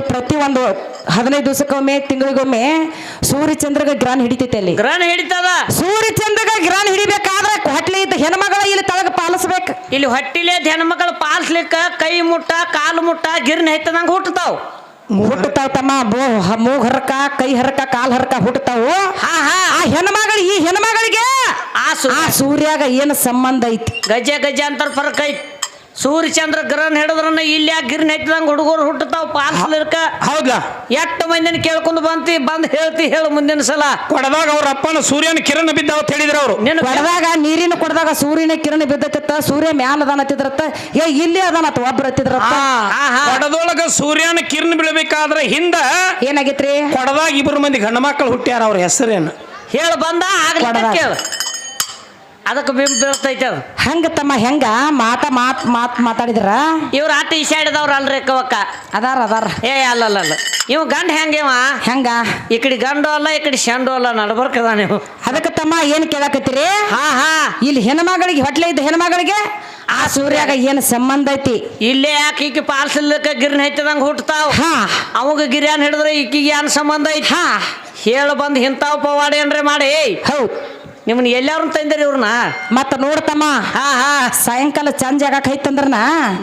ಪ್ರತಿ ಒಂದು ಹದಿನೈದು ದಿವಸಕ್ಕೊಮ್ಮೆ ತಿಂಗಳಿಗೊಮ್ಮೆ ಸೂರ್ಯ ಚಂದ್ರಗ ಗ್ರಾನ್ ಹಿಡಿತೈತೆ ಅಲ್ಲಿ. ಗ್ರಹಣ ಹಿಡಿತದ? ಸೂರ್ಯ ಚಂದ್ರಗ ಗ್ರಾನ್ ಹಿಡಿಬೇಕಾದ್ರೆ ಹೊಟ್ಲಿ ಇದ್ದ ಹೆಣ್ಮಗಳ ಇಲ್ಲಿ ತಳಗ ಪಾಲಿಸ್ಬೇಕು. ಇಲ್ಲಿ ಹೊಟ್ಟಿಲೆ ಹೆಣ್ಮಕ್ಳು ಪಾಲ್ಸ್ಲಿಕ್ಕ ಕೈ ಮುಟ್ಟ ಕಾಲು ಮುಟ್ಟ ಗಿರ್ನ ಹೆತ್ತದಂಗ ಹುಟ್ಟತಾವ್. ಹುಟ್ಟತಾವ ತಮ್ಮ ಮೂ- ಹ- ಮೂಗ್ ಹರಕ ಕೈ ಹರಕ ಕಾಲ್ ಹರಕ ಹುಟ್ಟತಾವು. ಹಾ ಹಾ. ಆ ಹೆಣ್ಮಗಳು ಈ ಹೆಣ್ಮಗಳಿಗೆ ಆ ಆ ಸೂರ್ಯಾಗ ಏನು ಸಂಬಂಧ ಐತಿ? ಗಜ ಗಜ ಅಂತ ಫರಕ್ ಐತಿ. ಸೂರ್ಯ ಚಂದ್ರ ಗ್ರಹಣ ಹಿಡಿದ್ರನ್ನ ಇಲ್ಲಿ ಯಾಕೆ ಗಿರ್ನ ಹೆಚ್ಚಿದಂಗೆ ಹುಡುಗರು ಹುಟ್ಟತಾವ ಪಾಲ್ಸ್ಲಿಕ್ಕ ಹೌದಾ ಎಷ್ಟು ಮಂದಿನ ಕೇಳ್ಕೊಂಡು ಬಂತಿ? ಬಂದ್ ಹೇಳ್ತಿ ಹೇಳು ಮುಂದಿನ ಸಲ. ಕೊಡದಾಗ ಅವ್ರ ಅಪ್ಪನ ಸೂರ್ಯನ ಕಿರಣ ಬಿದ್ದ ಅಂತ ಹೇಳಿದ್ರು ಅವರು. ಕೊಡದಾಗ ನೀರಿನ ಕೊಡದಾಗ ಸೂರ್ಯನ ಕಿರಣ ಬಿದ್ದತ್ತ ಸೂರ್ಯ ಮ್ಯಾಲ ಅದಾನತ್ತಿದ್ರತ್ತ ಏ ಇಲ್ಲಿ ಅದಾನತ್ ಒಬ್ರು ಹತ್ತಿದ್ರತ್ತ ಕೊಡದೊಳಗ ಸೂರ್ಯನ ಕಿರಣ ಬೀಳಬೇಕಾದ್ರೆ ಹಿಂದ ಏನಾಗಿತ್ರಿ? ಕೊಡದಾಗ ಇಬ್ರು ಮಂದಿ ಗಂಡ ಮಕ್ಕಳು ಹುಟ್ಟ್ಯಾರ ಅವ್ರ ಹೆಸರೇನು? ಹೇಳ ಬಂದ ಆಗ್ಲಿ ಕೇಳು. ಅದಕ್ಕೆ ಬಿಂಬ ಬೀಳ್ತೈತೆ ಅದು. ಹಂಗ ತಮ್ಮ ಹೆಂಗ? ಮಾತ ಮಾತ್ ಮಾತ್ ಮಾತಾಡಿದ್ರ? ಇವ್ರ ಆಟ ಈಸಾಡಿದವ್ರ ಅಲ್ರಿ ಕವಕ್ಕ ಅದಾರ ಅದಾರ. ಏ ಅಲ್ಲ ಅಲ್ಲ ಇವ್ ಗಂಡ ಹೆಂಗಿವ ಹೆಂಗ? ಈ ಕಡೆ ಗಂಡು ಅಲ್ಲ ಈ ಕಡೆ ಶಂಡು ಅಲ್ಲ ನಡ್ಬರ್ಕದ ನೀವು ಅದಕ್ಕೆ ತಮ್ಮ ಏನ್ ಕೇಳಾಕತ್ತೀರಿ? ಹಾ ಹಾ. ಇಲ್ಲಿ ಹೆಣ್ಮಗಳಿಗೆ ಹೊಟ್ಲೆ ಇದ್ದ ಹೆಣ್ಮಗಳಿಗೆ ಆ ಸೂರ್ಯಾಗ ಏನ್ ಸಂಬಂಧ ಐತಿ? ಇಲ್ಲೇ ಯಾಕೆ ಈಕಿ ಪಾಲ್ಸಲಿಕ್ಕ ಗಿರ್ನ ಹೆಚ್ಚದಂಗ ಹುಟ್ಟತಾವ್ ಹಾ. ಅವಾಗ ಗಿರ್ಯಾನ್ ಹಿಡಿದ್ರೆ ಈಕಿಗೆ ಏನ್ ಸಂಬಂಧ ಐತಿ? ಹಾ. ಹೇಳ ಬಂದ್ ಇಂತಾವ್ ಪವಾಡ ಏನ್ರಿ ಮಾಡಿ. ಹೌದ್. ನಿಮ್ಮನ್ನ ಎಲ್ಲಾರು ತಂದಿರಿ ಇವ್ರನ್ನ. ಮತ್ತ ನೋಡ್ತಮ್ಮ ಹಾ ಹಾ. ಸಾಯಂಕಾಲ ಚಂದ ಜಾಗಕ್ಕೆ ಐತಂದ್ರನ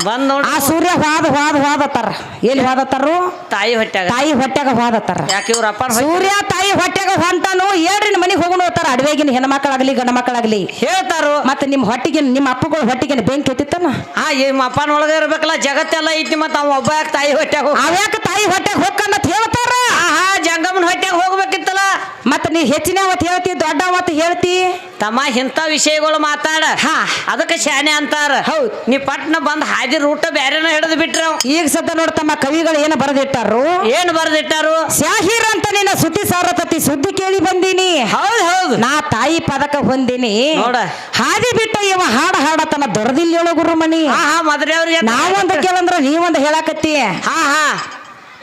ಬಂದ್ ಆ ನೋಡ್ರಿ ಸೂರ್ಯ ಹಾದ ಹಾದ ಹಾದತ್ತಾರ ಎಲ್ಲಿ ಹಾದತ್ತಾರು ತಾಯಿ ಹೊಟ್ಟೆಗ ತಾಯಿ ಹೊಟ್ಟೆಗ ಹಾದತ್ತಾರ ಯಾಕೆ ಇವ್ರ ಅಪ್ಪ ಸೂರ್ಯ ತಾಯಿ ಹೊಟ್ಯಾಗ ಹೊಂತಾನು ಏಳ್ರಿ ಮನೆಗೆ ಹೋಗೋಣ ಹೋಗ್ತಾರ ಅಡವೆಗಿನ ಹೆಣ್ಮಕ್ಳಾಗ್ಲಿ ಗಂಡ ಮಕ್ಕಳಾಗ್ಲಿ. ಹೇಳ್ತಾರು. ಮತ್ತೆ ನಿಮ್ಮ ಹೊಟ್ಟಿಗೆ ನಿಮ್ಮ ಅಪ್ಪಗಳ ಹೊಟ್ಟಿಗೆ ಬೆಂಕಿ ಎತ್ತಿತ್ತನ ಹಾ ಈ ಅಪ್ಪನ ಒಳಗೆ ಇರ್ಬೇಕಲ್ಲ ಜಗತ್ತೆಲ್ಲ ಐತಿ ಮತ್ತ ಅವ ಒಬ್ಬ ಯಾಕೆ ತಾಯಿ ಹೊಟ್ಯಾಗ ಹೋಗ್- ಅವ್ಯಾಕ ತಾಯಿ ಹೊಟ್ಯಾಗ ಹೋಗ್ಕನ್ನತ್ ಹೇಳ್ತಾರ ಹಾ ಹಾ ಜಂಗಮನ ಹೊಟ್ಯಾಗ ಹೋಗ್ಬೇಕಿತ್ತಲ್ಲ ಮತ್ತ ನೀ ಹೆಚ್ಚಿನ ಅವತ್ತು ಹೇಳ್ತಿ ದೊಡ್ಡ ಅವತ್ತು ಹೇಳ್ತಿ. ತಮ್ಮ ಇಂಥ ವಿಷಯಗಳು ಮಾತಾಡ. ಹಾ. ಅದಕ್ಕೆ ಶಾನೆ ಅಂತಾರ. ಹೌದು. ನೀ ಪಟ್ನ ಬಂದ್ ಹಾದಿ ರೂಟ ಬ್ಯಾರೆನ ಹಿಡಿದು ಬಿಟ್ರ. ಈಗ ಸದ್ದ ನೋಡ್ತಮ್ಮ ಕವಿಗಳು ಏನು ಬರೆದಿಟ್ಟಾರು? ಏನ್ ಬರೆದಿಟ್ಟಾರು? ಶಾಹೀರ್ ಅಂತ ನಿನ್ನ ಸುದ್ದಿ ಸಾರತತಿ ಸುದ್ದಿ ಕೇಳಿ ಬಂದೀನಿ. ಹೌದ್ ಹೌದು. ನಾ ತಾಯಿ ಪದಕ ಹೊಂದಿನಿ. ನೋಡ. ಹಾದಿ ಬಿಟ್ಟ ಇವ ಹಾಡ ಹಾಡ ತನ್ನ ದೊರದಿಲ್ಲ ಹೇಳೋ ಗುರುಮಣಿ. ಹಾ ಹಾ ಮದ್ರೆಯವ್ರಿಗೆ ನಾವೊಂದು ಕೇಳಂದ್ರ ನೀವೊಂದು ಹೇಳಾಕತ್ತಿ. ಹಾ ಹಾ.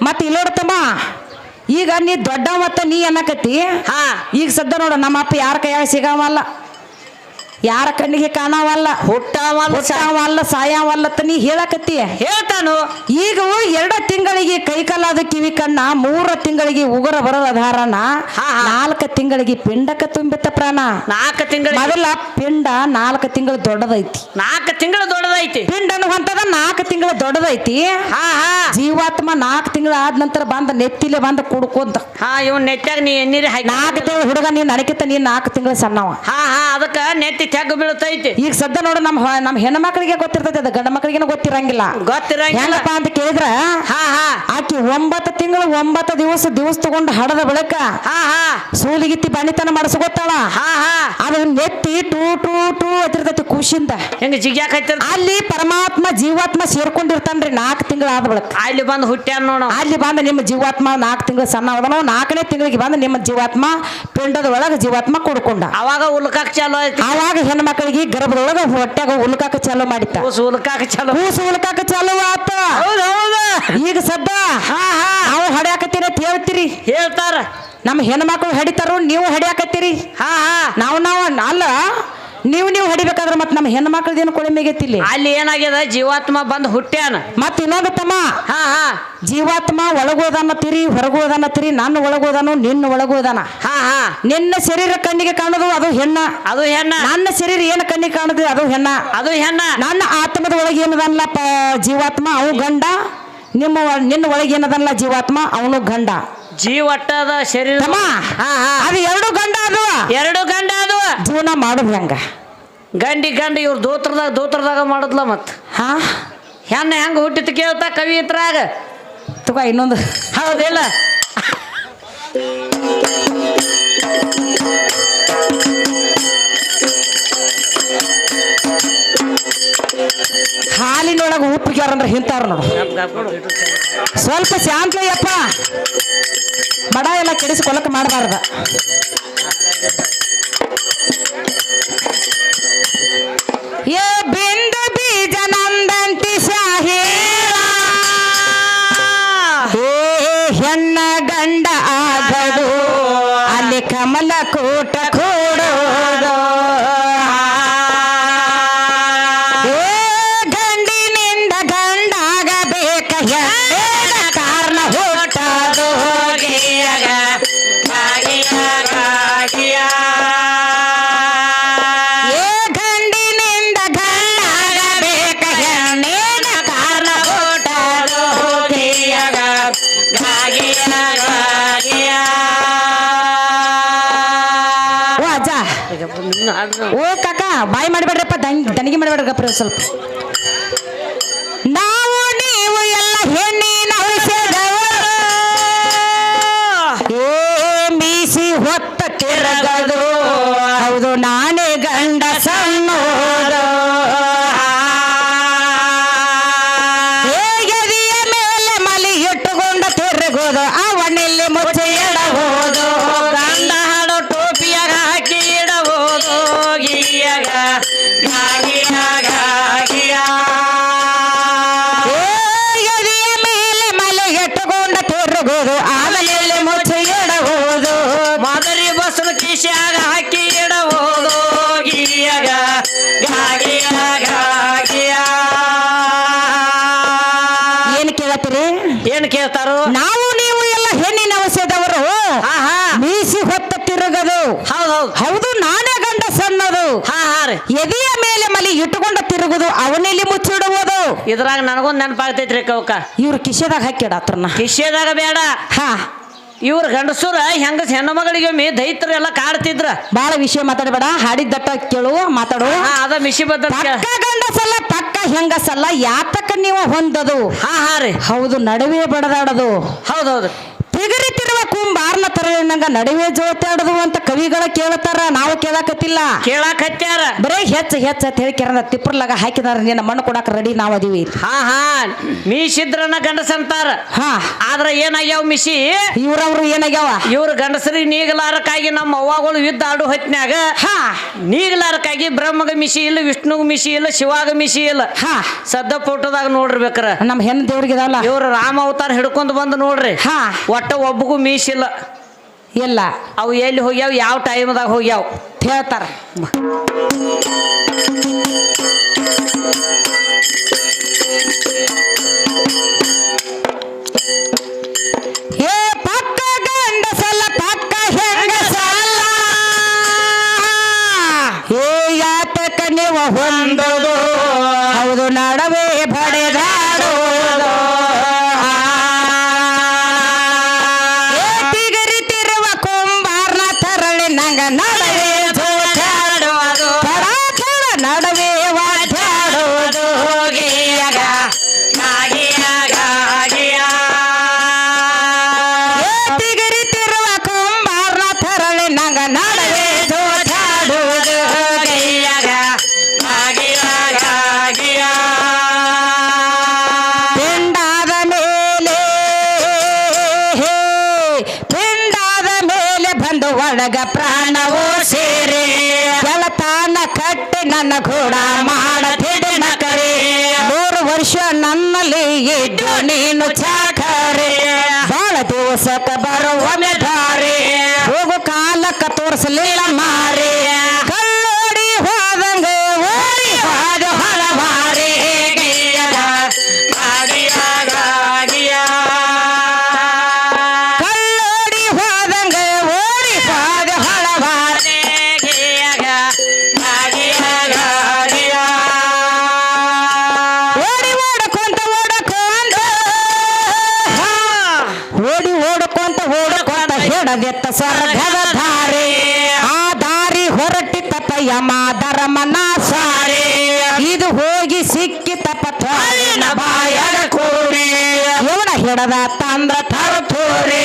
ಮತ್ತೆ ಇಲ್ಲಿ ನೋಡ್ತಮ್ಮ ಈಗ ನೀ ದೊಡ್ಡ ಮತ್ತ ನೀ ಅನ್ನಕತ್ತಿ? ಹಾ. ಈಗ ಸದ್ದ ನೋಡ ನಮ್ಮ ಅಪ್ಪ ಯಾರ ಕೈಯಾಗ ಸಿಗಾವಲ್ಲ? ಯಾರ ಕಣ್ಣಿಗೆ ಕಾಣವಲ್ಲ? ಹುಟ್ಟವಲ್ಲ ಸಾಯವಲ್ಲ ಸಾಯವಲ್ಲತ್ತ ನೀ ಹೇಳಕತ್ತಿ. ಹೇಳ್ತಾನು. ಈಗ ಎರಡ ತಿಂಗಳಿಗೆ ಕೈಕಲ್ಲಾದ ಕಿವಿ ಕಣ್ಣ ಮೂರ ತಿಂಗಳಿಗೆ ಉಗುರ ಬರದ ಧಾರಣ. ನಾಲ್ಕ ತಿಂಗಳಿಗೆ ಪಿಂಡಕ ತುಂಬಿತ ಪ್ರಾಣ. ನಾಲ್ಕು ತಿಂಗಳ ಮೊದಲ ಪಿಂಡ ನಾಲ್ಕು ತಿಂಗಳು ದೊಡ್ಡದೈತಿ. ನಾಲ್ಕು ತಿಂಗಳು ದೊಡ್ಡದೈತಿ. ಪಿಂಡ ಹೊಂತದ ನಾಲ್ಕು ತಿಂಗಳು ದೊಡ್ಡದೈತಿ. ಹಾ ಹಾ. ಜೀವಾತ್ಮ ನಾಲ್ಕು ತಿಂಗಳು ಆದ ನಂತರ ಬಂದ ನೆತ್ತಿಲೆ ಬಂದ ಕುಡ್ಕೊಂತ. ಹಾ ಇವ್ ನೀ ಎಣ್ಣೀರಿ ನಾಲ್ಕು ತಿಂಗಳು ಹುಡುಗ ನೀನ್ ನನಕಿತ ನೀನ್ ನಾಲ್ಕು ತಿಂಗಳು ಸಣ್ಣವ. ಹಾ ಹಾ ಅದಕ್ಕ ನೆತ್ತಿ ತೆಗ್ ಬೀಳ್ತೈತಿ. ಈಗ ಸದ್ಯ ನೋಡು ನಮ್ಮ ನಮ್ ನಮ್ಮ ಹೆಣ್ಣು ಮಕ್ಕಳಿಗೆ ಗೊತ್ತಿರ್ತೈತಿ ಅದು ಗಂಡ ಮಕ್ಕಳಿಗೆ ಗೊತ್ತಿರಂಗಿಲ್ಲ. ಗೊತ್ತಿರಂಗಿಲ್ಲ. ಹೆಂಗಪ್ಪ ಅಂತ ಕೇಳಿದ್ರ ಹಾ ಹಾ. ಆಕಿ ಒಂಬತ್ತು ತಿಂಗಳು ಒಂಬತ್ತು ದಿವಸ ದಿವಸ ತಗೊಂಡು ಹಡದ ಬಳಿಕ ಹಾ ಹಾ. ಸೂಲಿಗಿತ್ತಿ ಬಣಿತನ ಮಾಡಿಸ್ಕೊತಾಳ ಹಾ ಹಾ. ಅದು ನೆತ್ತಿ ಟೂ ಟೂ ಟೂ ಅತಿರ್ತೈತಿ ಖುಷಿಯಿಂದ. ಹೆಂಗ ಜಿಗ್ಯಾಕ ಹತ್ತಿರ ಅಲ್ಲಿ ಪರಮಾತ್ಮ ಜೀವಾತ್ಮ ಸೇರ್ಕೊಂಡಿರ್ತಾನ್ರಿ ನಾಲ್ಕು ತಿಂಗಳು ಆದ ಬಳಿಕ. ಅಲ್ಲಿ ಬಂದು ಹುಟ್ಟ್ಯಾನ ನೋಡ ಅಲ್ಲಿ ಬಂದ ನಿಮ್ಮ ಜೀವಾತ್ಮ ನಾಲ್ಕು ತಿಂಗಳು ಸಣ್ಣ ಅವದನೋ. ನಾಲ್ಕನೇ ತಿಂಗಳಿಗೆ ಬಂದು ನಿಮ್ಮ ಜೀವಾತ್ಮ ಪಿಂಡದ ಒಳಗೆ ಜೀವಾತ್ಮ ಕೊಡ್ಕೊಂಡ. ಅವಾಗ ಉಲ್ಕಾಕ್ ಚಾಲೋ ಐತಿ ಆವಾಗ ಮಕ್ಕಳಿಗೆ ಗರ್ಭದೊಳಗ ಹೊಟ್ಯಾಗ ಉಲ್ಕಾಕ ಚಾಲು ಮಾಡಿತ್ತ. ಕೂಸು ಉಲ್ಕಾಕ ಚಲೋ. ಕೂಸು ಉಲ್ಕಾಕ ಚಾಲು ಆತ. ಹೌದು ಹೌದು. ಈಗ ಸದ್ದ ಹಾ ಹಾ. ನಾವು ಹೊಡ್ಯಾಕತ್ತೀರಿ ಅಂತ ಹೇಳ್ತೀರಿ. ಹೇಳ್ತಾರ. ನಮ್ಮ ಹೆಣ್ಮಕ್ಳು ಹಡಿತಾರು ನೀವು ಹಡಿಯಾಕತ್ತೀರಿ. ಹಾ ಹಾ. ನಾವು ನಾವು ಅಲ್ಲ ನೀವು ನೀವು ಹಡಿಬೇಕಾದ್ರೆ ಮತ್ತೆ ನಮ್ಮ ಹೆಣ್ಣು ಮಕ್ಕಳದೇನು ಕೊಳೆ ಇಲ್ಲಿ ಅಲ್ಲಿ ಏನಾಗ್ಯದ? ಜೀವಾತ್ಮ ಬಂದು ಹುಟ್ಟ್ಯಾನ. ಮತ್ತೆ ಇನ್ನೊಂದು ತಮ್ಮ. ಹಾ ಹಾ. ಜೀವಾತ್ಮ ಒಳಗೋದನ್ನತ್ತೀರಿ ಹೊರಗೋದನ್ನತ್ತೀರಿ ನನ್ನ ಒಳಗೋದನು ನಿನ್ನ ಒಳಗೋದನ. ಹಾ ಹಾ. ನಿನ್ನ ಶರೀರ ಕಣ್ಣಿಗೆ ಕಾಣದು ಅದು ಹೆಣ್ಣ. ಅದು ಹೆಣ್ಣ. ನನ್ನ ಶರೀರ ಏನು ಕಣ್ಣಿಗೆ ಕಾಣೋದು ಅದು ಹೆಣ್ಣ. ಅದು ಹೆಣ್ಣ. ನನ್ನ ಆತ್ಮದ ಒಳಗೆ ಏನದಲ್ಲ ಜೀವಾತ್ಮ? ಅವು ಗಂಡ. ನಿಮ್ಮ ನಿನ್ನ ಒಳಗೆ ಏನದಲ್ಲ ಜೀವಾತ್ಮ? ಅವನು ಗಂಡ. ಜೀವಟ್ಟದ ಶರೀರ. ತಮ್ಮ ಹಾ ಹಾ. ಅದು ಎರಡು ಗಂಡ ಅದು. ಎರಡು ಗಂಡ ಜೀವನ ಮಾಡೋದು ಹೆಂಗ? ಗಂಡಿ ಗಂಡಿ ಇವ್ರು ದೋತ್ರದಾಗ ದೋತ್ರದಾಗ ಮಾಡದ್ಲ ಮತ್. ಹಾ? ಹೆಣ್ಣ ಹೆಂಗ ಹುಟ್ಟಿತ್ ಕೇಳ್ತಾ ಕವಿತ್ರಾಗ ತಗೋ ಇನ್ನೊಂದು. ಹೌದಿಲ್ಲ. ಹಾಲಿನೊಳಗೆ ಉಪ್ಪಿಗ್ಯಾರ ಅಂದ್ರೆ ಹಿಂತಾರ ನೋಡು. ಸ್ವಲ್ಪ ಶಾಂತಿ ಯಪ್ಪ ಬಡ ಎಲ್ಲ ಕೆಡಿಸಿ ಮಾಡಬಾರ್ದ. ಹೆಣ್ಣ ಗಂಡ ಆಗದು ಅಲ್ಲಿ ಕಮಲ ಕೂಟ ಓ ಕಾಕ ಬಾಯಿ ಮಾಡಬೇಡ್ರಪ್ಪ ದನ್ ದನಿಗೆ ಮಾಡಬೇಡ್ರಪ್ಪ ಸ್ವಲ್ಪ. ಎದೆಯ ಮೇಲೆ ಮಲಿ ಇಟ್ಟುಕೊಂಡ ತಿರುಗುದು ಅವನಲ್ಲಿ ಮುಚ್ಚಿಡುವುದು? ಇದ್ರಾಗ ನನಗೊಂದು ನೆನಪಾಗ್ತೈತ್ರಿ ಕವಕ ಇವ್ರು ಕಿಶೆದಾಗ ಹಾಕಿಡತ್ರನ್ನ ಕಿಶೆದಾಗ ಬೇಡ. ಹಾ. ಇವ್ರ ಗಂಡಸೂರ ಹೆಂಗಸ ಹೆಣ್ಣು ಮಗಳಿಗೆ ಮೇ ದೈತ್ರ ಎಲ್ಲ ಕಾಡ್ತಿದ್ರ. ಬಹಳ ವಿಷಯ ಮಾತಾಡಬೇಡ ಹಾಡಿದ್ದಟ್ಟ ಕೇಳು ಮಾತಾಡು. ಹಾ ಅದ ಮಿಶಿ ಬದ್ದ ಪಕ್ಕ ಗಂಡಸಲ್ಲ ಪಕ್ಕ ಹೆಂಗಸಲ್ಲ ಯಾತಕ ನೀವು ಹೊಂದದು? ಹಾ ಹಾ ರೀ. ಹೌದು ನಡುವೆ ಬಡದಾಡದು. ಹೌದೌದು ತಿರುಗುತ್ತಿರುವ ಕುಂಬಾರ್ನ ತರಲಿನಂಗ ನಡುವೆ ಜೋತಾಡದು ಅಂತ ಕವಿಗಳ ಕೇಳ್ತಾರ ನಾವು ಕೇಳಾಕತ್ತಿಲ್ಲ. ಕೇಳಾಕ ಹತ್ಯಾರ ಬರೇ ಹೆಚ್ಚ ಹೆಚ್ಚ ಅಂತ ಹೇಳಿ ಕೆರದ ತಿಪ್ಪರ್ಲಾಗ ಹಾಕಿದಾರ ನಿನ್ನ ಮಣ್ಣು ಕೊಡಾಕ ರೆಡಿ ನಾವ್ ಅದೀವಿ. ಹಾ ಹಾ. ಮೀಸಿದ್ರನ ಗಂಡಸಂತಾರ. ಹಾ. ಆದ್ರ ಏನಾಗ್ಯಾವ ಮಿಶಿ? ಇವ್ರವ್ರು ಏನಾಗ್ಯಾವ? ಇವ್ರ ಗಂಡಸರಿ ನೀಗಲಾರಕ್ಕಾಗಿ ನಮ್ಮ ಅವ್ವಗಳು ಯುದ್ಧ ಆಡು ಹೊತ್ನ್ಯಾಗ ಹಾ. ನೀಗಲಾರಕ್ಕಾಗಿ ಬ್ರಹ್ಮಗ ಮಿಶಿ ಇಲ್ಲ ವಿಷ್ಣುಗ ಮಿಶಿ ಇಲ್ಲ ಶಿವಾಗ ಮಿಶಿ ಇಲ್ಲ. ಹಾ. ಸದ್ದ ಫೋಟೋದಾಗ ನೋಡ್ರಿಬೇಕ್ರ ನಮ್ಮ ಹೆಣ್ಣು ದೇವ್ರಿಗೆ ಇದಾವಲ್ಲ? ಇವ್ರು ರಾಮ ಅವತಾರ ಹಿಡ್ಕೊಂಡು ಬಂದು ನೋಡ್ರಿ. ಹಾ. ಒಟ್ಟ ಒಬ್ಬಗೂ ಮೀಸಿಲ್ಲ. ಇಲ್ಲ. ಅವು ಎಲ್ಲಿ ಹೋಗ್ಯಾವ ಯಾವ ಟೈಮ್ದಾಗ ಹೋಗ್ಯಾವ? ಹೇಳ್ತಾರ. ಬಂದು ಒಳಗ ಪ್ರಾಣವೋ ಸೇರಿ ಗೆಳತಾನ ಕಟ್ಟಿ ನನ್ನ ಕೂಡ ಮಾಡತಿದೆ ನಕರಿ. ಮೂರು ವರ್ಷ ನನ್ನಲ್ಲಿ ಇದ್ದು ನೀನು ಚಾಕರಿ. ಬಹಳ ದಿವಸಕ್ಕೆ ಬರುವ ದಾರಿ ಹೋಗು ಕಾಲಕ್ಕ ತೋರಿಸಲಿಲ್ಲ ಹಿಡದೆತ್ತ ಸ್ವರ್ಗದ ದಾರಿ ಆ ದಾರಿ ಹೊರಟಿತಪ್ಪ ಯಮ ಧರ್ಮನ ಸಾರಿ ಇದು ಹೋಗಿ ಸಿಕ್ಕಿತಪ್ಪ ತ್ವಾರಿನ ಬಾಯದ ಕೂಡಿ ಇವನ ಹಿಡದ ತಂದ್ರ ತರುತ್ತೋರಿ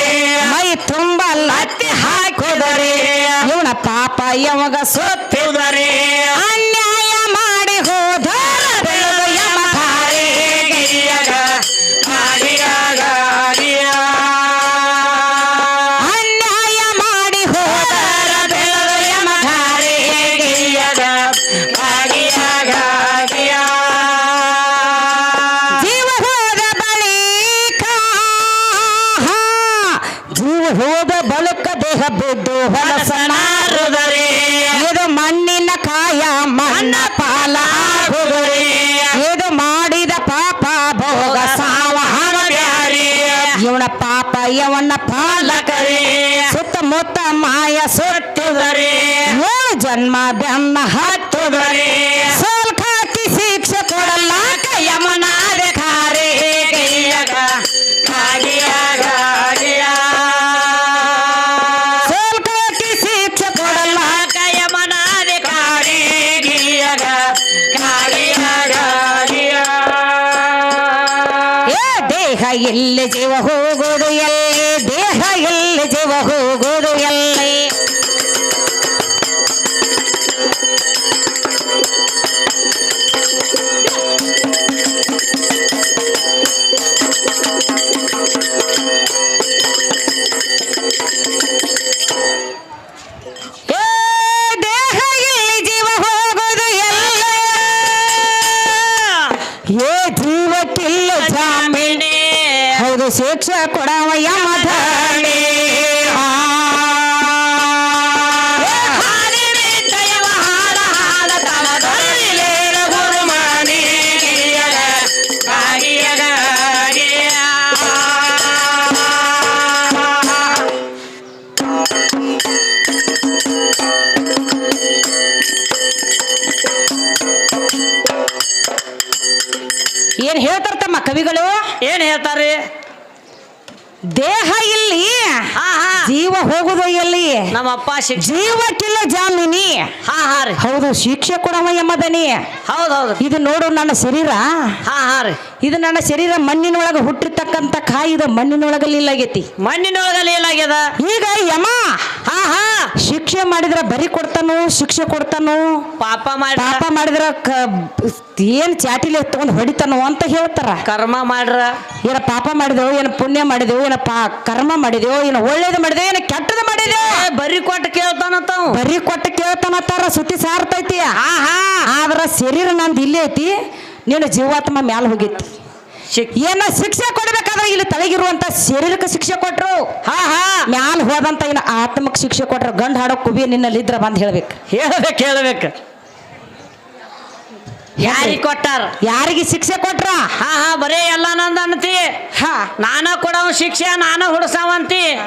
ಮೈ ತುಂಬ ಲತ್ತಿ ಹಾಕೋದರಿ. ಇವನ ಪಾಪ ಯಮಗ ಸುತ್ತಿದರಿ. ಪಾಪ ಪಾಲಕರಿ ಸುತ್ತಮುತ್ತ ಮಾಯ ಸುತ್ತಿದರೆ. ಜನ್ಮ ಬೆನ್ನ ಹತ್ತುದರೆ. ಶಿಕ್ಷೆ ಕೊಡವ ಯಮಧಣಿ ಆ. ಏನ್ ಹೇಳ್ತಾರ ತಮ್ಮ ಕವಿಗಳು ಏನ್ ಹೇಳ್ತಾರಿ ದೇಹ ಇಲ್ಲಿ ಜೀವ ಹೋಗುದು ಎಲ್ಲಿ? ನಮ್ಮ ಅಪ್ಪ ಜೀವಕ್ಕಿಲ್ಲ ಜಾಮೀನಿ. ಹಾ ಹಾ ರೀ. ಹೌದು ಶಿಕ್ಷೆ ಕೊಡವ ಎಂಬದನಿ ಹೌದೌದು ಹೌದು. ಇದು ನೋಡು ನನ್ನ ಶರೀರ. ಹಾ ಹಾ ರೀ. ಇದು ನನ್ನ ಶರೀರ ಮಣ್ಣಿನೊಳಗೆ ಹುಟ್ಟಿರ್ತಕ್ಕಂತ ಕಾಯಿ ಇದು ಮಣ್ಣಿನೊಳಗಲ್ಲಿ ಇಲ್ಲಾಗೈತಿ ಮಣ್ಣಿನೊಳಗಲ್ಲಿ ಇಲ್ಲಾಗ್ಯದ ಈಗ ಶಿಕ್ಷೆ ಮಾಡಿದ್ರ ಬರಿ ಕೊಡ್ತಾನು ಶಿಕ್ಷೆ ಕೊಡ್ತಾನು? ಪಾಪ ಮಾಡಿ ಪಾಪ ಮಾಡಿದ್ರ ಏನ್ ಚಾಟಿಲಿ ತಗೊಂಡು ಹೊಡಿತಾನು ಅಂತ ಹೇಳ್ತಾರ. ಕರ್ಮ ಮಾಡ್ರ. ಏನ ಪಾಪ ಮಾಡಿದೆವು ಏನ ಪುಣ್ಯ ಮಾಡಿದೆವು ಏನ ಪಾ ಕರ್ಮ ಮಾಡಿದೆವು ಏನ ಒಳ್ಳೇದು ಮಾಡಿದೆವು ಏನ ಕೆಟ್ಟದ ಮಾಡಿದೆವು ಬರಿ ಕೊಟ್ಟು ಕೇಳ್ತಾನಂತ ಬರಿ ಕೊಟ್ಟು ಕೇಳ್ತಾನತ್ತಾರ ಸುತ್ತಿ ಸಾರ್ತೈತಿ. ಹಾ ಹಾ ಆದ್ರ ಶರೀರ ನಂದು ಇಲ್ಲೇ ಐತಿ ನೀನು ಜೀವಾತ್ಮ ಮ್ಯಾಲ ಹೋಗಿತ್ತು. ಏನ ಶಿಕ್ಷೆ ಕೊಡ್ಬೇಕಾದ್ರೆ ಇಲ್ಲಿ ತಳಗಿರುವಂತ ಶರೀರಕ್ಕೆ ಶಿಕ್ಷೆ ಕೊಟ್ರು. ಹಾ ಹಾ. ಮ್ಯಾಲ ಹೋದಂತ ಇನ್ನ ಆತ್ಮಕ್ಕೆ ಶಿಕ್ಷೆ ಕೊಟ್ರು. ಗಂಡ ಹಾಡೋ ಕುಬಿ ನಿನ್ನಲ್ಲಿ ಇದ್ರ ಬಂದ್ ಹೇಳ್ಬೇಕು. ಹೇಳ್ಬೇಕು ಹೇಳ್ಬೇಕು. ಯಾರಿಗೆ ಕೊಟ್ಟಾರ? ಯಾರಿಗೆ ಶಿಕ್ಷೆ ಕೊಟ್ರ? ಹಾ ಹಾ ಬರೇ ಎಲ್ಲ ನಂದ ಅಂತಿ. ಹಾ. ನಾನ ಕೊಡವ ಶಿಕ್ಷೆ ನಾನ ಹುಡ್ಸಾವಂತಿ.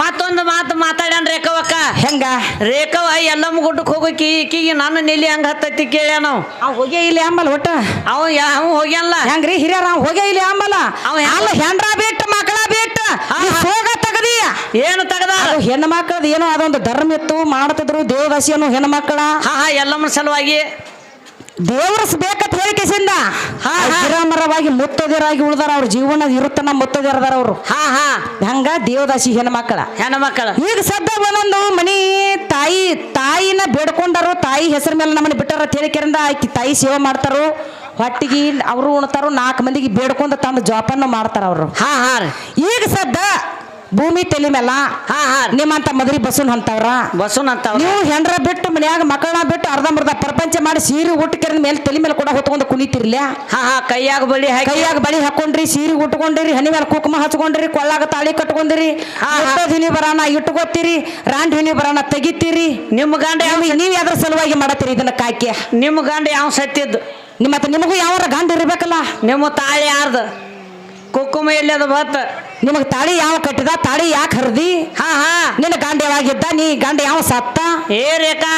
ಮತ್ತೊಂದು ಮಾತು ಮಾತಾಡ್ಯಾನ ರೇಖವಕ್ಕ. ಹೆಂಗ? ರೇಖವ ಎಲ್ಲಮ್ಮ ಗುಡ್ಡಕ್ಕೆ ಹೋಗಕ್ಕೆ ಈಕಿಗೆ ನನ್ನ ನಿಲ್ಲಿ ಹಂಗ ಹತ್ತೈತಿ ಕೇಳ್ಯ ನಾವು ಅವ್ ಹೋಗೇ ಇಲ್ಲಿ ಅಂಬಲ್ ಒಟ್ಟ? ಅವ ಯಾವ ಹೋಗ್ಯಾನಲ್ಲ ಹೆಂಗ್ರಿ ಹಿರಿಯರ? ಅವ್ ಹೋಗೇ ಇಲ್ಲಿ ಅಂಬಲ್ಲ ಅವ ಅಲ್ಲ ಹೆಂಡ್ರ ಬಿಟ್ಟು ಮಕ್ಕಳ ಬಿಟ್ಟು ಹೋಗ ತಗದಿಯ ಏನು ತಗದ? ಹೆಣ್ಣು ಮಕ್ಕಳದ ಏನೋ ಅದೊಂದು ಧರ್ಮ ಇತ್ತು ಮಾಡ್ತಿದ್ರು ದೇವದಾಸಿಯನ್ನು ಹೆಣ್ಣು ಮಕ್ಕಳ ಹಾ ಹಾ ಎಲ್ಲಮ್ಮನ ಸಲುವಾಗಿ. ದೇವರಸ್ಬೇಕಂತ ಹೇಳಿಕೆಸಿಂದ ಹಾ, ಹಾ. ಗಿರಾಮರವಾಗಿ ಮುತ್ತದಿರಾಗಿ ಉಳ್ದಾರ ಅವ್ರ ಜೀವನ ಇರುತ್ತನ ಮುತ್ತದಿರದಾರ ಅವರು. ಹಾ ಹಾ. ಹಂಗ? ದೇವದಾಸಿ ಹೆಣ್ಣು ಮಕ್ಕಳ ಈಗ ಸದ್ದ ಒಂದೊಂದು ಮನಿ ತಾಯಿ ತಾಯಿನ ಬೇಡ್ಕೊಂಡಾರು ತಾಯಿ ಹೆಸರ ಮೇಲೆ ನಮ್ಮನ್ನ ಬಿಟ್ಟಾರ ಹೇಳಿಕೆರಿಂದ ಆಕಿ ತಾಯಿ ಸೇವೆ ಮಾಡ್ತಾರು. ಹೊಟ್ಟಿಗೆ ಅವರು ಉಣತಾರು ನಾಲ್ಕು ಮಂದಿಗೆ ಬೇಡ್ಕೊಂಡು ತಂದು ಜೋಪಾನ ಮಾಡ್ತಾರ ಅವರು. ಹಾ ಹಾ ಈಗ ಸದ್ದ ಭೂಮಿ ತಲೆ ಮೇಲ ಹಾ ಹಾ ನಿಮ್ಮಂತ ಮದ್ರಿ ಬಸವನ್ ಅಂತವ್ರ. ಬಸವನ್ ಅಂತ ನೀವು ಹೆಂಡ್ರ ಬಿಟ್ಟು ಮನ್ಯಾಗ ಮಕ್ಕಳನ್ನ ಬಿಟ್ಟು ಅರ್ಧಂಬರ್ಧ ಪ್ರಪಂಚ ಮಾಡಿ ಸೀರೆ ಊಟಕ್ಕಿರ ಮೇಲೆ ತಲೆ ಮೇಲೆ ಕೂಡ ಹೊತ್ಕೊಂಡು ಕುಣಿತಿರ್ಲಿ ಹಾ ಹಾ ಕೈಯಾಗ ಬಳಿ ಕೈಯಾಗ ಬಳಿ ಹಾಕೊಂಡ್ರಿ ಸೀರೆ ಉಟ್ಕೊಂಡ್ರಿ ಹನಿ ಮೇಲೆ ಕುಕುಮ ಹಚ್ಕೊಂಡ್ರಿ ಕೊಳ್ಳಾಗ ತಾಳಿ ಕಟ್ಕೊಂಡಿರಿ. ಹಿನಿ ಬರಾನ ಇಟ್ಕೋತೀರಿ ರಾಂಡ್ ಹಿನಿ ಬರಾನ ತೆಗಿತೀರಿ. ನಿಮ್ಮ ಗಂಡ ಯಾವ ನೀವು ನೀವ್ ಯಾವ್ದ್ರ ಸಲುವಾಗಿ ಮಾಡತ್ತೀರಿ ಇದನ್ನ ಕಾಯ್ಕೆ? ನಿಮ್ಮ ಗಂಡ ಯಾವ ಸತ್ತಿದ್ದು ನಿಮ್ಮ ನಿಮಗೂ ಯಾವ ಗಂಡ ಇರ್ಬೇಕಲ್ಲ? ನಿಮ್ಮ ತಾಳಿ ಯಾರ್ದ? ಕುಕ್ಕುಮ ಎಲ್ಲಿ ಅದ ಬತ್ತ ನಿಮಗ್ ತಾಳಿ ಯಾವ ಕಟ್ಟಿದ? ತಾಳಿ ಯಾಕೆ ಹರಿದಿ? ಹಾ ಹಾ. ನಿನ್ನ ಗಂಡ ಯಾವಾಗಿದ್ದ? ನೀ ಗಂಡ ಯಾವ ಸತ್ತ? ಏ ರೇಖಾ.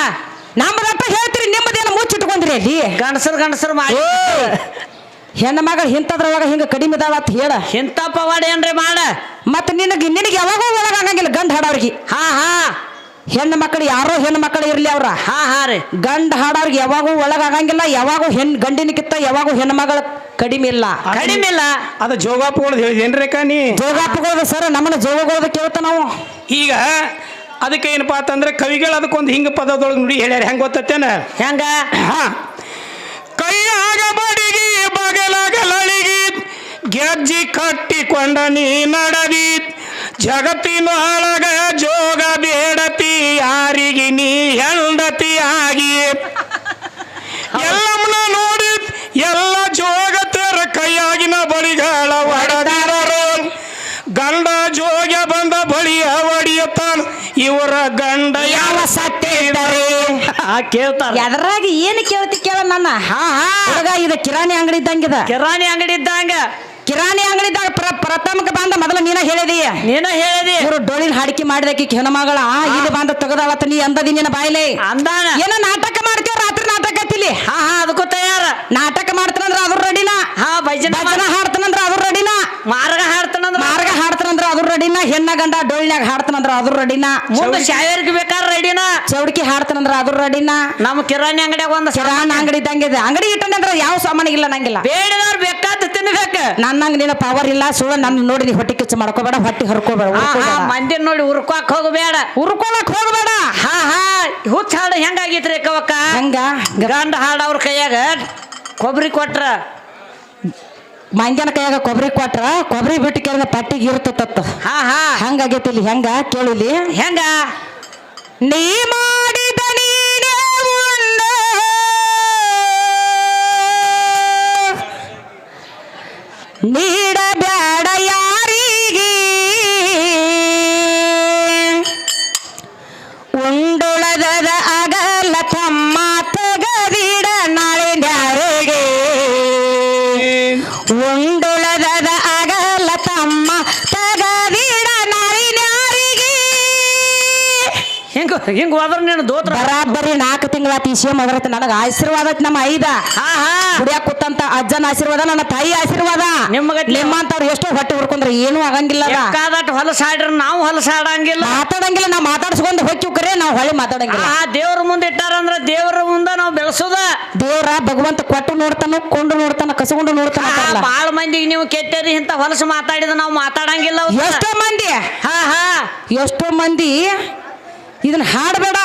ನಮ್ಮದಪ್ಪ ಹೇಳ್ತೀರಿ ನಿಮ್ಮದೇನು ಮುಚ್ಚಿಟ್ಕೊಂಡ್ರಿ ಅಲ್ಲಿ? ಗಂಡಸರು ಗಂಡಸರು ಮಾಡಿ. ಹೆಣ್ಮಗಳು ಹೆಣ್ಣ ಮಗಳು ಇಂಥದ್ರೊಳಗ ಹಿಂಗ ಕಡಿಮೆ ಇದಾವ ಅಂತ ಹೇಳ. ಇಂಥ ಪವಾಡ ಏನ್ರಿ ಮಾಡ. ಮತ್ತೆ ನಿನಗೆ ನಿನಗೆ ಯಾವಾಗೂ ಒಳಗಾಗಂಗಿಲ್ಲ ಗಂಧ ಹಾಡೋರ್ಗಿ ಹಾ ಹಾ. ಹೆಣ್ಣು ಮಕ್ಕಳು ಯಾರೋ ಹೆಣ್ಣು ಮಕ್ಕಳು ಇರಲಿ ಅವ್ರ. ಹಾ ಹಾ ರೀ. ಗಂಡ ಹಾಡೋರ್ಗೆ ಯಾವಾಗೂ ಒಳಗಾಗಂಗಿಲ್ಲ ಯಾವಾಗೂ ಹೆಣ್ ಗಂಡಿನಕ್ಕಿಂತ ಯಾವಾಗೂ ಹೆಣ್ಣು ಮಗಳ ಕಡಿಮೆ ಇಲ್ಲ. ಕಡಿಮೆ ಇಲ್ಲ. ಅದು ಜೋಗಾಪುಗಳದ್ದು ಹೇಳಿದೇನ್ರೇಕ ನೀ? ಜೋಗಾಪುಗಳದ ಸರ್ ನಮ್ಮನ್ನ ಜೋಗಗಳದ ಕೇಳ್ತ ನಾವು. ಈಗ ಅದಕ್ಕೆ ಏನಪ್ಪಾ ಅಂತಂದ್ರೆ ಕವಿಗಳು ಅದಕ್ಕೊಂದು ಹಿಂಗ ಪದದೊಳಗೆ ನೋಡಿ ಹೇಳ್ಯಾರ ಹೆಂಗ ಗೊತ್ತೇನ ಹೆಂಗ? ಹಾ. ಕೈಯಾಗ ಬಡಿಗಿ ಬಗಲಾಗ ಲಳಿಗಿ ಗೆಜ್ಜಿ ಕಟ್ಟಿಕೊಂಡ ನೀ ನಡದಿ. ಜಗತ್ತಿನೊಳಗ ಜೋಗ ಬೇಡತಿ ಯಾರಿಗೆ ನೀ ಹೆಂಡತಿ ಆಗಿ ಎಲ್ಲಮ್ಮನ ನೋಡಿ ಎಲ್ಲ ಜೋಗತರ ಕೈಯಾಗಿನ ಬಳಿಗಳ ಒಡದಾರರು ಗಂಡ ಜೋಗ ಬಂದ ಬಳಿಯ ಒಡೆಯುತ್ತಾನ ಇವರ ಗಂಡ ಯಾವ ಆ ಕೇಳ್ತಾರೆ. ಅದ್ರಾಗೆ ಏನು ಕೇಳ್ತಿ ಕೇಳ ನನ್ನ? ಹಾ ಹಾ. ಇದು ಕಿರಾಣಿ ಅಂಗಡಿ ಇದ್ದಂಗಿದ. ಕಿರಾಣಿ ಅಂಗಡಿ ಇದ್ದಂಗ. ಕಿರಾಣಿ ಅಂಗಡಿದಾಗ ಪ್ರ ಪ್ರಥಮಕ್ಕೆ ಬಂದ ಮೊದಲು ನೀನ ಹೇಳಿದಿ. ನೀನ ಹೇಳಿದಿ. ಇವರು ಡೊಳಿನ ಹಾಡಿಕೆ ಮಾಡಿದಕ್ಕೆ ಮಗಳ. ಇಲ್ಲಿ ಬಂದ ತೆಗದಾಳತ್ತ ನೀ ಅಂದದಿ ನಿನ್ನ ಬಾಯ್ಲೆ. ಅಂದಾನ. ಏನೋ ನಾಟಕ ಮಾಡ್ತೇವ ರಾತ್ರಿ ನಾಟಕ ಐತಿಲಿ ಹಾ ಹಾ ಅದಕ್ಕೂ ತಯಾರ. ನಾಟಕ ಮಾಡ್ತಾನಂದ್ರ ಅದ್ರ ರೆಡಿನ. ಹಾ ಭಜನ ಭಜನ ಹಾಡ್ತಾನಂದ್ರ ಅದ್ರ ರೆಡಿನ. ಮಾರ್ಗ ಹಾಡ್ತಾನಂದ್ರ ಮಾರ್ಗ ಹಾಡ್ತಾನಂದ್ರ ಅದ್ರ ರೆಡಿನ. ಹೆಣ್ಣ ಗಂಡ ಡೋಳಿನಾಗ ಹಾಡ್ತಾನಂದ್ರ ಅದ್ರ ರೆಡಿನ. ಮುಂದೆ ಶಾಯರ್ಗೆ ಬೇಕಾದ್ರೆ ರೆಡಿನ. ಚೌಡಿಕೆ ಹಾಡ್ತಾನಂದ್ರ ಅದ್ರ ರೆಡಿನ. ನಮ್ಮ ಕಿರಾಣಿ ಅಂಗಡಿಯಾಗ ಒಂದು ಕಿರಾಣಿ ಅಂಗಡಿ ಇದ್ದಂಗಿದೆ ಅಂಗಡಿ ಇಟ್ಟನಂದ್ರ ಯಾವ ಸಾಮಾನಿಗಿಲ್ಲ ಇಲ್ಲ ನಂಗಿಲ್ಲ. ಬೇಡದವ್ರು ಬೇಕಾದ ಅನ್ಬೇಕ ನನ್ನಂಗ ನಿನ್ನ ಪವರ್ ಇಲ್ಲ. ಸುಳ್ಳು ನನ್ನ ನೋಡಿ ನೀ ಹೊಟ್ಟೆ ಕಿಚ್ಚು ಮಾಡ್ಕೋಬೇಡ ಹೊಟ್ಟೆ ಹರ್ಕೋಬೇಡ. ಮಂದಿ ನೋಡಿ ಉರ್ಕೋಕ್ ಹೋಗಬೇಡ. ಉರ್ಕೊಳಕ್ ಹೋಗ್ಬೇಡ. ಹಾ ಹಾ ಹುಚ್ಚ ಹಾಡು ಹೆಂಗಾಗೈತ್ರಿ ಕವಕ್ಕ ಹಂಗ? ಗಂಡ ಹಾಡು ಅವ್ರ ಕೈಯಾಗ ಕೊಬ್ಬರಿ ಕೊಟ್ರ. ಮಂಜನ ಕೈಯಾಗ ಕೊಬ್ಬರಿ ಕೊಟ್ರ ಕೊಬ್ಬರಿ ಬಿಟ್ಟು ಕೇಳಿದ ಪಟ್ಟಿಗೆ ಇರ್ತತ್ತ ಹಾ ಹಾ. ಹಂಗಾಗೈತಿ ಇಲ್ಲಿ? ಹೆಂಗ? ಕೇಳಿಲಿ ಹೆಂಗ? ನೀ ಮಾಡಿದ ನೀಡಬ್ಯಾಡ ಯಾರಿಗೆ? ಉಂಡುಳದ ಅಗಲ ತಮ್ಮ ತಗದಿಡ ನಾಳೆ ನ್ಯಾರಿಗೆ ಉಂಡುಳದ ಅಗಲ ತಮ್ಮ ತಗದಿಡ ನಾಳೆ ನ್ಯಾರಿಗೆ ಹೆಂಗ ಹಿಂಗ ಹೋದ್ರ ನೀನು ದೋತ್ರ. ತಿಂಗಳಾತಿ ಶಿವಮ್ ಮೊದಲೈತೆ ನನಗೆ ಆಶೀರ್ವಾದ ಐತ್ ನಮ್ಮ ಐದ. ಕುಡಿಯಾಕ ಕೂತಂತ ಅಜ್ಜನ ಆಶೀರ್ವಾದ ನನ್ನ ತಾಯಿ ಆಶೀರ್ವಾದ. ನಿಮ್ಮಗತ್ಲೆ- ನಿಮ್ಮಂತವ್ರು ಎಷ್ಟು ಹೊಟ್ಟೆ ಹುಡ್ಕೊಂಡ್ರೆ ಏನು ಆಗಂಗಿಲ್ಲ ಹೊಲಸ ಹಾಡ್ರ ನಾವು ಹೊಲಸ ಹಾಡಂಗಿಲ್ಲ ಮಾತಾಡಂಗಿಲ್ಲ ನಾವು ಮಾತಾಡ್ಸ್ಕೊಂಡು ಹೋಗ್ತೀವಿ ಕರೆ ನಾವು ಹೊಳ್ಳಿ ಮಾತಾಡಂಗಿಲ್ಲ. ಆ ದೇವ್ರ ಮುಂದೆ ಇಟ್ಟಾರಂದ್ರ ದೇವ್ರ ಮುಂದೆ ನಾವು ಬೆಳೆಸೋದ. ದೇವ್ರ ಭಗವಂತ ಕೊಟ್ಟು ನೋಡ್ತಾನ ಕೊಂಡು ನೋಡ್ತಾನ ಕಸಗೊಂಡು ನೋಡ್ತಾನ. ಬಾಳ ಮಂದಿಗೆ ನೀವು ಕೆಟ್ಟರಿ ಇಂತ ಹೊಲಸ ಮಾತಾಡಿದ ನಾವು ಮಾತಾಡಂಗಿಲ್ಲ. ಎಷ್ಟೋ ಮಂದಿ. ಹಾ ಹಾ. ಎಷ್ಟೋ ಮಂದಿ ಇದನ್ನ ಹಾಡಬೇಡ.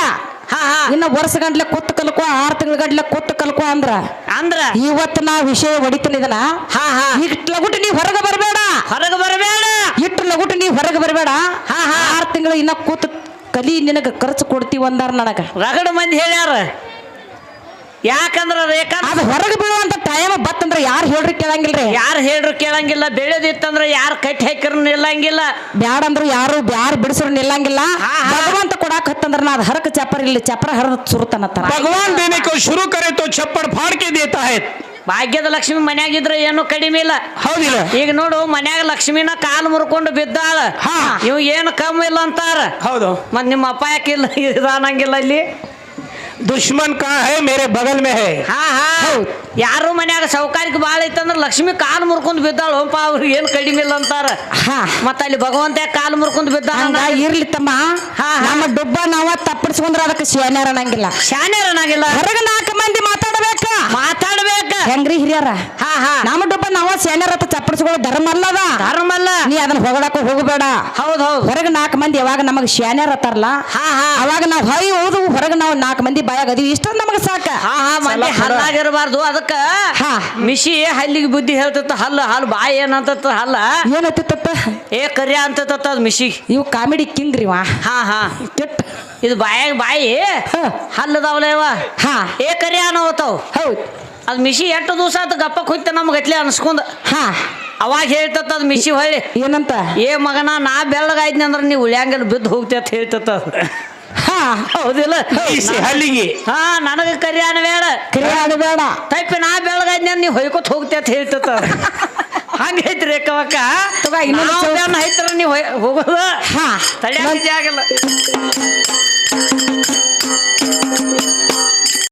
ಇನ್ನ ವರ್ಷ ಗಂಟ್ಲೆ ಕೂತ್ ಕಲ್ಕೋ ಆರು ತಿಂಗಳ ಗಂಟ್ಲೆ ಕೂತ್ ಕಲ್ಕೋ ಅಂದ್ರ. ಅಂದ್ರ? ಇವತ್ತು ನಾ ವಿಷಯ ಹೊಡಿತೀನಿ ಇದನ್ನ. ಹಾ ಹಾ. ಇಟ್ ಲಗುಟ್ ನೀ ಹೊರಗೆ ಬರಬೇಡ. ಹೊರಗೆ ಬರಬೇಡ. ಇಟ್ಟು ಲಗುಟ್ ನೀ ಹೊರಗೆ ಬರಬೇಡ. ಹಾ, ಹಾ. ಆರು ತಿಂಗಳು ಇನ್ನ ಕೂತ್ ಕಲಿ ನಿನಗ ಖರ್ಚು ಕೊಡ್ತೀವಿ ಅಂದಾರ ನನಗ. ರಗಡ ಮಂದಿ ಹೇಳ್ಯಾರ. ಯಾಕಂದ್ರ ರೇಖಾ ಅದು ಹೊರಗೆ ಬೀಳುವಂತ ಟೈಮ್ ಬತ್ತಂದ್ರ ಯಾರು ಹೇಳ್ರಿ ಕೇಳಂಗಿಲ್ರಿ ಯಾರು ಹೇಳ್ರು ಕೇಳಂಗಿಲ್ಲ ಬೆಳೆದಿತ್ತಂದ್ರ ಯಾರು ಕಟ್ಟಿ ಹಾಕಿರ್ ನಿಲ್ಲಂಗಿಲ್ಲ ಬ್ಯಾಡ ಅಂದ್ರು ಯಾರು ಬ್ಯಾರು ಬಿಡಿಸ್ರು ನಿಲ್ಲಂಗಿಲ್ಲ ಹಾ, ಹಾ. ಭಗವಂತ ಕೊಡಾಕ್ ಹತ್ತಂದ್ರ ನಾ ಅದ್ ಹರಕ ಚಪ್ಪರ್ ಇಲ್ಲಿ ಚಪ್ರ ಹರಿದ ಸುರುತನತ್ತಾರ भगवान देने को शुरू करे तो छप्पड़ फाड़ के देता है ಭಾಗ್ಯದ ಲಕ್ಷ್ಮಿ ಮನ್ಯಾಗಿದ್ರೆ ಏನು ಕಡಿಮೆ ಇಲ್ಲ ಹೌದಿಲ್ಲ ಈಗ ನೋಡು ಮನ್ಯಾಗ ಲಕ್ಷ್ಮಿನ ಕಾಲು ಮುರ್ಕೊಂಡು ಬಿದ್ದಾಳ ಹಾ. ಇವ್ ಏನು ಕಮ್ಮಿ ಇಲ್ಲ ಅಂತಾರ ಹೌದು ಮತ್ ನಿಮ್ಮ ಅಪ್ಪ ಯಾಕಿಲ್ಲ ಇದಾನಂಗಿಲ್ಲ ಇಲ್ಲಿ ದುಶ್ಮನ್ ಕಾ ಹೇ ಮೇರೆ ಬಗಲ್ ಮೇ ಹೇ. ಹಾ ಹಾ. ಯಾರು ಮನ್ಯಾಗ ಸೌಕಾರಿಕ ಭಾಳ ಇತ್ತಂದ್ರ ಲಕ್ಷ್ಮಿ ಕಾಲು ಮುರ್ಕೊಂಡ್ ಬಿದ್ದಾಳ. ಹೋಪ ಅವ್ರು ಏನು ಕಡಿಮೆ ಇಲ್ಲ ಅಂತಾರ. ಮತ್ತ ಅಲ್ಲಿ ಭಗವಂತ ಕಾಲು ಮುರ್ಕೊಂಡ್ ಬಿದ್ದ ಇರ್ಲಿ ತಮ್ಮ. ಹಾ ನಮ್ಮ ಡುಬ್ಬ ನಾವ ತಪ್ಪಿಸ್ಕೊಂಡ್ರ ಅದಕ್ಕೆ ಶಾನ್ಯಾರ ಅನ್ನಂಗಿಲ್ಲ. ಹೊರಗ ನಾಲ್ಕು ಮಂದಿ ಮಾತ್ರ ಮಾತಾಡ್ಬೇಕ. ಹೆಂಗ್ರಿ ಹಿರಿಯರ? ಹಾ ಹಾ. ನಮ್ಮ ಡಬ್ಬ ನಾವ ಸೇನರ ಹತ್ರ ಚಪ್ಪಡಿಸ್ಕೊಳ್ಳೋ ಧರ್ಮ ಅಲ್ಲದ ಧರ್ಮ ಅಲ್ಲ ನೀ ಅದನ್ನ ಹೊಗಳಾಕ ಹೋಗಬೇಡ. ಹೌದ್ ಹೌದ್. ಹೊರಗೆ ನಾಲ್ಕು ಮಂದಿ ಯಾವಾಗ ನಮಗೆ ಶಾನ್ಯಾರ ಹತ್ತಾರಲ್ಲ ಹಾ ಹಾ. ಅವಾಗ ನಾವು ಹೊಯ್ ಹೋದು ಹೊರಗೆ ನಾವು ನಾಲ್ಕು ಮಂದಿ ಬಾಯಾಗ ಅದೀವಿ. ಇಷ್ಟ ನಮಗೆ ಸಾಕ. ಹಾ ಹಾ. ಮಂದಿ ಹಲ್ಲಾಗಿರಬಾರ್ದು. ಅದಕ್ಕ ಹಾ. ಮಿಶಿ ಹಲ್ಲಿಗೆ ಬುದ್ಧಿ ಹೇಳ್ತತ್ತ. ಹಲ್ಲು ಹಲ್ಲು ಬಾಯಿ ಏನಂತ ಹಲ್ಲ? ಏನತ್ತಿತ್ತ ಏ ಕರ್ಯ ಅಂತತ್ತ ಅದ್ ಮಿಶಿ ಇವು ಕಾಮಿಡಿ ಕಿಂಗ್ ರೀ ವಾ ಹಾ ಹಾ. ಕೆಟ್ಟ. ಇದು ಬಾಯಾಗ ಬಾಯಿ. ಹಾ. ಹಲ್ಲದವಲೇವ ಹಾ. ಏ ಕರ್ಯ ಅನ್ನೋತಾವ್ ಅದು ಮಿಷಿ ಎಷ್ಟು ದಿವಸ ಅದು ಗಪ್ಪಕ್ಕೆ ಹೋಯ್ತು ನಮ್ಗೆ ಗತ್ಲೆ ಅನ್ಸ್ಕೊಂಡು. ಹಾ. ಅವಾಗ ಹೇಳ್ತತ್ತ ಅದು ಮಿಷಿ ಹೊಳ್ಳಿ. ಏನಂತ? ಏ ಮಗನ ನಾ ಬೆಳ್ಳಗಾಯ್ತೀನಿ ಅಂದ್ರೆ ನೀವು ಉಳ್ಯಾಂಗಲ್ಲಿ ಬಿದ್ದು ಹೋಗ್ತಿ ಅಂತ ಹೇಳ್ತತ್ತ ಅದು. ಹಾ. ಹೌದಿಲ್ಲ? ಹಲ್ಲಿಗೆ ಹಾ ನನಗೆ ಕರಿಯಾಣ ಬೇಡ. ಕರಿಯಾಣ ಬೇಡ. ತಪ್ಪಿ ನಾ ಬೆಳಗಾದ್ನ ನೀವು ಹೊಯ್ಕೊತ ಹೋಗ್ತಿ ಅಂತ ಹೇಳ್ತತ್ತ ಹಂಗ ಐತಿ ರೇಖವಕ್ಕ ಇನ್ನೊಂದು ಐತ್ರ ನೀವು ಹೋಗೋದು? ಹಾ. ತಡೆ ಆಗಲ್ಲ.